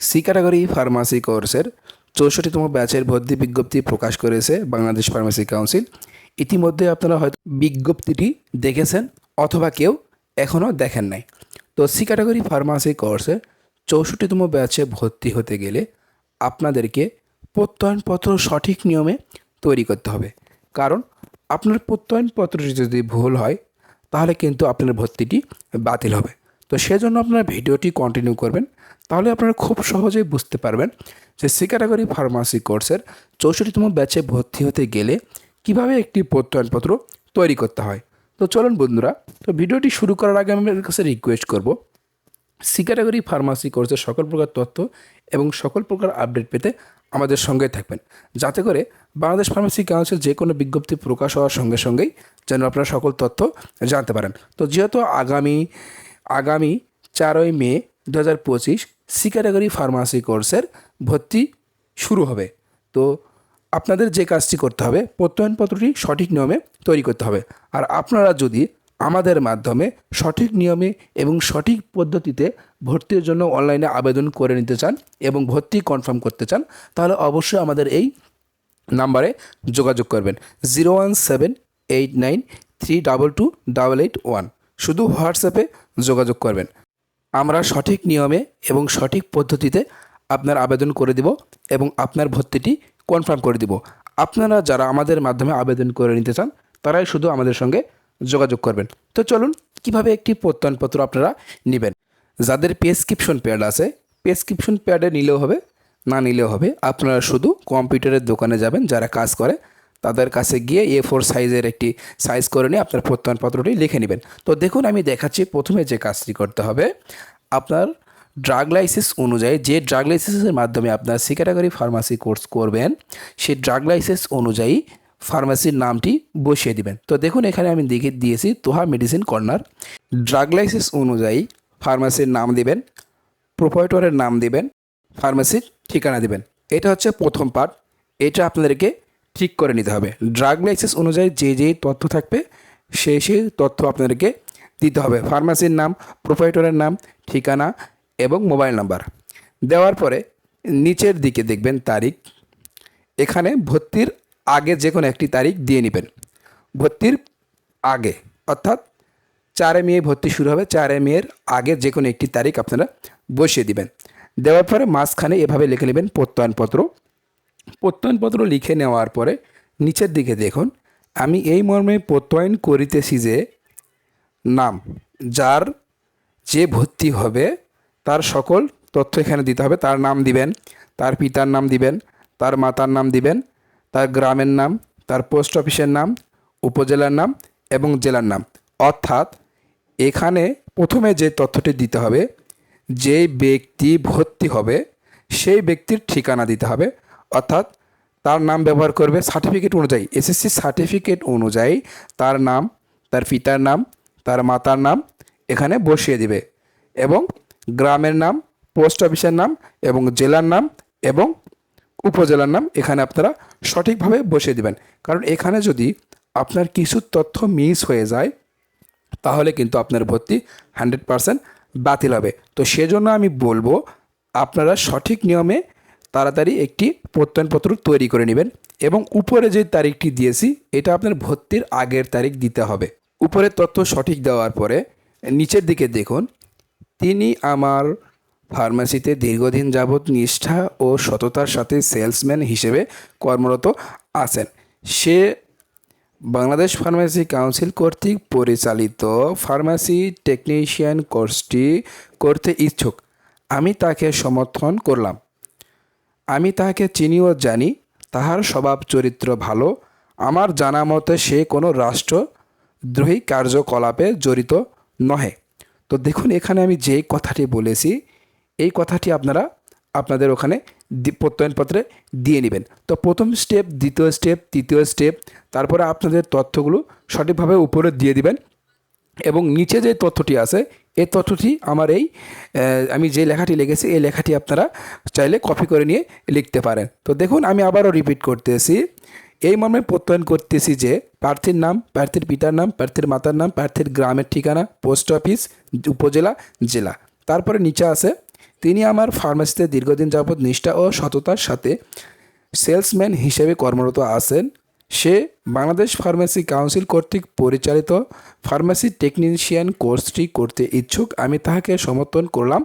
C category pharmacy কোর্সের চৌষট্টিতম ব্যাচের ভর্তি বিজ্ঞপ্তি প্রকাশ করেছে বাংলাদেশ ফার্মাসি কাউন্সিল ইতিমধ্যে আপনারা হয়তো বিজ্ঞপ্তিটি দেখেছেন অথবা কেউ এখনও দেখেন নাই। তো সি ক্যাটাগরি ফার্মাসি কোর্সে চৌষট্টিতম ব্যাচে ভর্তি হতে গেলে আপনাদেরকে প্রত্যয়নপত্র সঠিক নিয়মে তৈরি করতে হবে। কারণ আপনার প্রত্যয়নপত্রটি যদি ভুল হয়, তাহলে কিন্তু আপনার ভর্তিটি বাতিল হবে। তো সেজন্য আপনারা ভিডিওটি কন্টিনিউ করবেন, তাহলে আপনারা খুব সহজেই বুঝতে পারবেন যে সি ক্যাটাগরি ফার্মাসি কোর্সের চৌষট্টিতম ব্যাচে ভর্তি হতে গেলে কীভাবে একটি প্রত্যয়নপত্র তৈরি করতে হয়। তো চলুন বন্ধুরা, তো ভিডিওটি শুরু করার আগে আমি আপনাদের কাছে রিকোয়েস্ট করব। সি ক্যাটাগরি ফার্মাসি কোর্সের সকল প্রকার তথ্য এবং সকল প্রকার আপডেট পেতে আমাদের সঙ্গে থাকবেন। যাতে করে বাংলাদেশ ফার্মাসি কাউন্সিল যে কোনো বিজ্ঞপ্তি প্রকাশ হওয়ার সঙ্গে সঙ্গেই যেন আপনারা সকল তথ্য জানতে পারেন। তো যেহেতু আগামী আগামী চারই মে দু হাজার পঁচিশ সি ক্যাটাগরি ফার্মাসি কোর্সের ভর্তি শুরু হবে। তো আপনাদের যে কাজটি করতে হবে, প্রত্যয়নপত্রটি সঠিক নিয়মে তৈরি করতে হবে। আর আপনারা যদি আমাদের মাধ্যমে সঠিক নিয়মে এবং সঠিক পদ্ধতিতে ভর্তির জন্য অনলাইনে আবেদন করে নিতে চান এবং ভর্তি কনফার্ম করতে চান, তাহলে অবশ্যই আমাদের এই নাম্বারে যোগাযোগ করবেন। Zero one seven eight nine three double two double eight one. শুধু হোয়াটসঅ্যাপে যোগাযোগ করবেন। আমরা সঠিক নিয়মে এবং সঠিক পদ্ধতিতে আপনার আবেদন করে দিব এবং আপনার ভর্তিটি কনফার্ম করে দিব। আপনারা যারা আমাদের মাধ্যমে আবেদন করে নিতে চান, তারাই শুধু আমাদের সঙ্গে যোগাযোগ করবেন। তো চলুন, কীভাবে একটি প্রত্যয়নপত্র আপনারা নেবেন? যাদের প্রেসক্রিপশন প্যাড আছে, প্রেসক্রিপশন প্যাডে নিলেও হবে, না নিলেও হবে, আপনারা শুধু কম্পিউটারের দোকানে যাবেন, যারা কাজ করে তাদের কাছে গিয়ে এ ফোর সাইজের একটি সাইজ করে নিয়ে আপনার প্রত্যয়নপত্রটি লিখে নেবেন। তো দেখুন, আমি দেখাচ্ছি প্রথমে যে কাজটি করতে হবে। আপনার ড্রাগ লাইসেন্স অনুযায়ী যে ড্রাগ লাইসেন্সের মাধ্যমে আপনার সি ক্যাটাগরি ফার্মাসি কোর্স করবেন, সেই ড্রাগ লাইসেন্স অনুযায়ী ফার্মাসির নামটি বসিয়ে দিবেন। তো দেখুন, এখানে আমি দেখে দিয়েছি Toha medicine corner drug licence অনুযায়ী ফার্মাসির নাম দিবেন প্রোপাইটরের নাম দিবেন ফার্মাসির ঠিকানা দিবেন। এটা হচ্ছে প্রথম পার্ট এটা আপনাদেরকে ঠিক করে নিতে হবে। ড্রাগ লাইসেন্স অনুযায়ী যে যেই তথ্য থাকবে সেই সেই তথ্য আপনাদেরকে দিতে হবে। ফার্মাসির নাম প্রোপাইটরের নাম, ঠিকানা এবং মোবাইল নাম্বার দেওয়ার পরে নিচের দিকে দেখবেন তারিখ। এখানে ভর্তির আগে যে কোনো একটি তারিখ দিয়ে নেবেন। ভর্তির আগে, অর্থাৎ চারে মে ভর্তি শুরু হবে, চারে মেয়ের আগে যে কোনো একটি তারিখ আপনারা বসিয়ে দিবেন। দেওয়ার পরে মাঝখানে এভাবে লিখে নেবেন প্রত্যয়নপত্র। প্রত্যয়নপত্র লিখে নেওয়ার পরে নিচের দিকে দেখুন, আমি এই মর্মে প্রত্যয়ন করিতেছি যে, নাম, যার যে ভর্তি হবে, তার সকল তথ্য এখানে দিতে হবে। তার নাম দিবেন, তার পিতার নাম দিবেন, তার মাতার নাম দিবেন, তার গ্রামের নাম, তার পোস্ট অফিসের নাম, উপজেলার নাম এবং জেলার নাম। অর্থাৎ এখানে প্রথমে যে তথ্যটি দিতে হবে যে ব্যক্তি ভর্তি হবে, সেই ব্যক্তির ঠিকানা দিতে হবে। অর্থাৎ তার নাম ব্যবহার করবে সার্টিফিকেট অনুযায়ী এসএসসি সার্টিফিকেট অনুযায়ী তার নাম, তার পিতার নাম, তার মাতার নাম এখানে বসিয়ে দিবে এবং গ্রামের নাম, পোস্ট অফিসের নাম এবং জেলার নাম এবং উপজেলার নাম এখানে আপনারা সঠিকভাবে বসিয়ে দিবেন। কারণ এখানে যদি আপনার কিছু তথ্য মিস হয়ে যায়, তাহলে কিন্তু আপনার ভর্তি হান্ড্রেড পারসেন্ট বাতিল হবে। তো সেজন্য আমি বলব, আপনারা সঠিক নিয়মে তাড়াতাড়ি একটি প্রত্যয়নপত্র তৈরি করে নেবেন এবং উপরে যে তারিখটি দিয়েছি, এটা আপনার ভর্তির আগের তারিখ দিতে হবে। উপরের তথ্য সঠিক দেওয়ার পরে নিচের দিকে দেখুন, তিনি আমার ফার্মেসিতে দীর্ঘদিন যাবৎ নিষ্ঠা ও সততার সাথে সেলসম্যান হিসেবে কর্মরত আছেন। সে বাংলাদেশ ফার্মেসি কাউন্সিল কর্তৃক পরিচালিত ফার্মাসি টেকনিশিয়ান কোর্সটি করতে ইচ্ছুক। আমি তাকে সমর্থন করলাম। আমি তাহাকে চিনি ও জানি, তাহার স্বভাব চরিত্র ভালো, আমার জানা মতে সে কোনো রাষ্ট্রদ্রোহী কার্যকলাপে জড়িত নহে। তো দেখুন, এখানে আমি যেই কথাটি বলেছি, এই কথাটি আপনারা আপনাদের ওখানে প্রত্যয়নপত্রে দিয়ে নেবেন। তো প্রথম স্টেপ দ্বিতীয় স্টেপ তৃতীয় স্টেপ তারপরে আপনাদের তথ্যগুলো সঠিকভাবে উপরে দিয়ে দিবেন এবং নিচে যে তথ্যটি আছে এই তথ্যটি আমার এই আমি যে লেখাটি লিখেছি, এই লেখাটি আপনারা চাইলে কপি করে নিয়ে লিখতে পারেন। তো দেখুন, আমি আবারও রিপিট করতেছি। এই মর্মে প্রত্যয়ন করতেছি যে, প্রার্থীর নাম, প্রার্থীর পিতার নাম, প্রার্থীর মাতার নাম, প্রার্থীর গ্রামের ঠিকানা পোস্ট অফিস উপজেলা, জেলা। তারপরে নিচে আছে, তিনি আমার ফার্মেসিতে দীর্ঘদিন যাবৎ নিষ্ঠা ও সততার সাথে সেলসম্যান হিসেবে কর্মরত আছেন। সে বাংলাদেশ ফার্মেসি কাউন্সিল কর্তৃক পরিচালিত ফার্মেসি টেকনিশিয়ান কোর্সটি করতে ইচ্ছুক। আমি তাহাকে সমর্থন করলাম।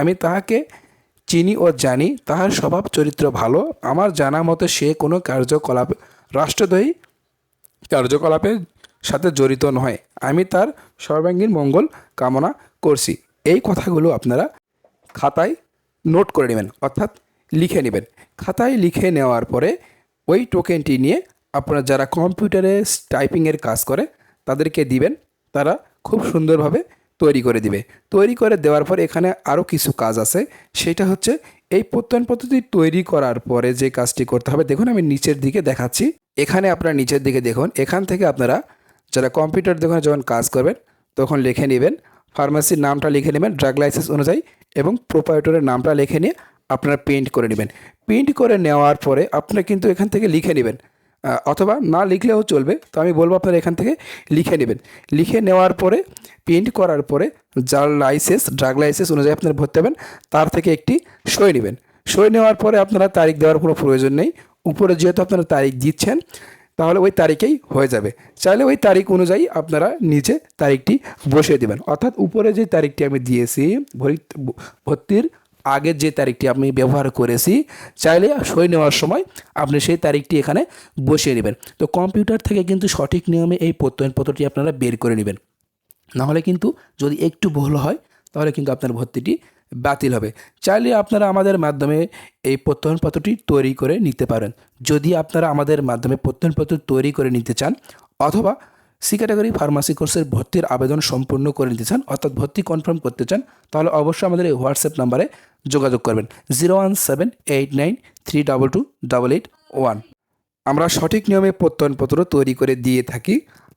আমি তাহাকে চিনি ও জানি, তাহার স্বভাব চরিত্র ভালো। আমার জানা মতে সে কোনো কার্যকলাপ, রাষ্ট্রদ্রোহী কার্যকলাপের সাথে জড়িত নয়। আমি তার সর্বাঙ্গীন মঙ্গল কামনা করছি। এই কথাগুলো আপনারা খাতায় নোট করে নেবেন, অর্থাৎ লিখে নেবেন। খাতায় লিখে নেওয়ার পরে ওই টোকেনটি নিয়ে আপনারা যারা কম্পিউটারে টাইপিংয়ের কাজ করে, তাদেরকে দিবেন, তারা খুব সুন্দরভাবে তৈরি করে দিবে। তৈরি করে দেওয়ার পর এখানে আরও কিছু কাজ আছে। সেটা হচ্ছে এই প্রত্যয়ন পদ্ধতি তৈরি করার পরে যে কাজটি করতে হবে, দেখুন আমি নিচের দিকে দেখাচ্ছি। এখানে আপনারা নিচের দিকে দেখুন, এখান থেকে আপনারা যারা কম্পিউটার দোকানে যখন কাজ করবেন, তখন লিখে নেবেন ফার্মাসির নামটা লিখে নেবেন ড্রাগ লাইসেন্স অনুযায়ী, এবং প্রোপাইটরের নামটা লিখে নিয়ে আপনারা প্রিন্ট করে নেবেন। প্রিন্ট করে নেওয়ার পরে আপনারা কিন্তু এখান থেকে লিখে নেবেন। অথবা না লিখলেও চলবে। তো আমি বলব আপনারা এখান থেকে লিখে নেবেন। লিখে নেওয়ার পরে প্রিন্ট করার পরে, যার লাইসেন্স ড্রাগ লাইসেন্স অনুযায়ী আপনারা ভরতে হবেন, তার থেকে একটি সই নেবেন। সই নেওয়ার পরে আপনারা তারিখ দেওয়ার কোনো প্রয়োজন নেই। উপরে যেহেতু আপনারা তারিখ দিচ্ছেন, তাহলে ওই তারিখেই হয়ে যাবে। চাইলে ওই তারিখ অনুযায়ী আপনারা নিচে তারিখটি বসিয়ে দেবেন। অর্থাৎ উপরে যে তারিখটি আমি দিয়েছি, ভরি- ভর্তির আগের যে তারিখটি আমি ব্যবহার করেছি, চাইলে সই নেওয়ার সময় আপনি সেই তারিখটি এখানে বসিয়ে নেবেন। তো কম্পিউটার থেকে কিন্তু সঠিক নিয়মে এই প্রত্যয়নপত্রটি আপনারা বের করে নেবেন। নাহলে কিন্তু যদি একটু ভুল হয়, তাহলে কিন্তু আপনার ভর্তিটি বাতিল হবে। চাইলে আপনারা আমাদের মাধ্যমে এই প্রত্যয়নপত্রটি তৈরি করে নিতে পারেন। যদি আপনারা আমাদের মাধ্যমে প্রত্যয়নপত্র তৈরি করে নিতে চান, অথবা সি ক্যাটাগরি ফার্মাসি কোর্সের ভর্তির আবেদন সম্পূর্ণ করে নিতে চান, অর্থাৎ ভর্তি কনফার্ম করতে চান, তাহলে অবশ্যই আমাদের এই হোয়াটসঅ্যাপ নাম্বারে যোগাযোগ করবেন, zero one seven eight nine three double two double eight one. আমরা সঠিক নিয়মে প্রত্যয়নপত্র তৈরি করে দিয়ে থাকি।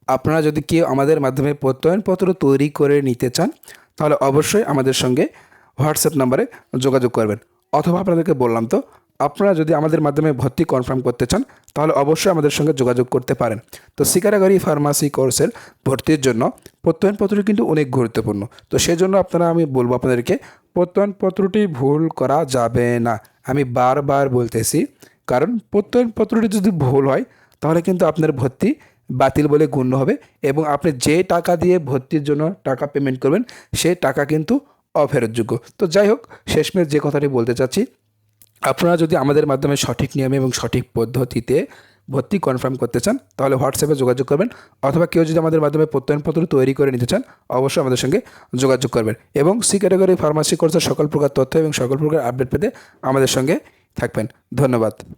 আপনারা যদি কেউ আমাদের মাধ্যমে প্রত্যয়নপত্র তৈরি করে নিতে চান, তাহলে অবশ্যই আমাদের সঙ্গে হোয়াটসঅ্যাপ নাম্বারে যোগাযোগ করবেন। অথবা আপনাদেরকে বললাম তো আপনারা যদি আমাদের মাধ্যমে ভর্তি কনফার্ম করতে চান, তাহলে অবশ্যই আমাদের সঙ্গে যোগাযোগ করতে পারেন। তো শিকারাগারি ফার্মাসি কোর্সের ভর্তির জন্য প্রত্যয়নপত্রটি কিন্তু অনেক গুরুত্বপূর্ণ। তো সেজন্য আপনারা, আমি বলব আপনাদেরকে, প্রত্যয়নপত্রটি ভুল করা যাবে না। আমি বারবার বলতেছি, কারণ প্রত্যয়নপত্রটি যদি ভুল হয়, তাহলে কিন্তু আপনার ভর্তি বাতিল বলে গণ্য হবে এবং আপনি যে টাকা দিয়ে ভর্তির জন্য টাকা পেমেন্ট করবেন সেই টাকা কিন্তু অফেরতযোগ্য। তো যাই হোক, শেষমেশ যে কথাটি বলতে চাচ্ছি আপনারা যদি আমাদের মাধ্যমে সঠিক নিয়মে এবং সঠিক পদ্ধতিতে ভর্তি কনফার্ম করতে চান, তাহলে হোয়াটসঅ্যাপে যোগাযোগ করবেন। অথবা কেউ যদি আমাদের মাধ্যমে প্রত্যয়নপত্র তৈরি করে নিতে চান, অবশ্যই আমাদের সঙ্গে যোগাযোগ করবেন। এবং সি ক্যাটাগরি ফার্মাসি কোর্সের সকল প্রকার তথ্য এবং সকল প্রকার আপডেট পেতে আমাদের সঙ্গে থাকবেন। ধন্যবাদ।